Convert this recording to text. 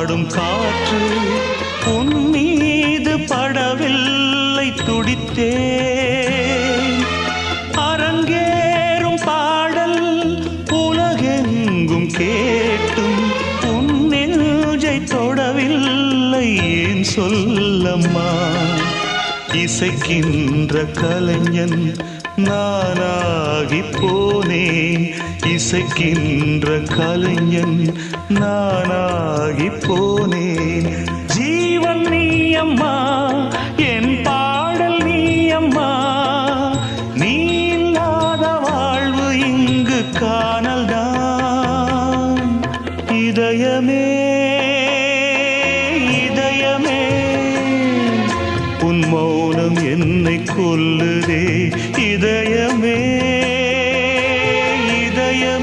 ஆடும் காற்று உன் மீது படவில்லை துடித்தே அரங்கேறும் பாடல் உலகெங்கும் கேட்டும் உன் நெஞ்சை தொடவில்லை ஏன் சொல்லம்மா? இசைக்கின்ற கலைஞன் நானாகி போனேன் இசைக்கின்ற கலைஞன் நானாகி போனேன் ஜீவன் நீ அம்மா என் பாடல் நீ அம்மா நீ இல்லாத வாழ்வு இங்கு காணல்தான். இதயமே இதயமே மௌனம் என்னை கொல்லுதே இதயமே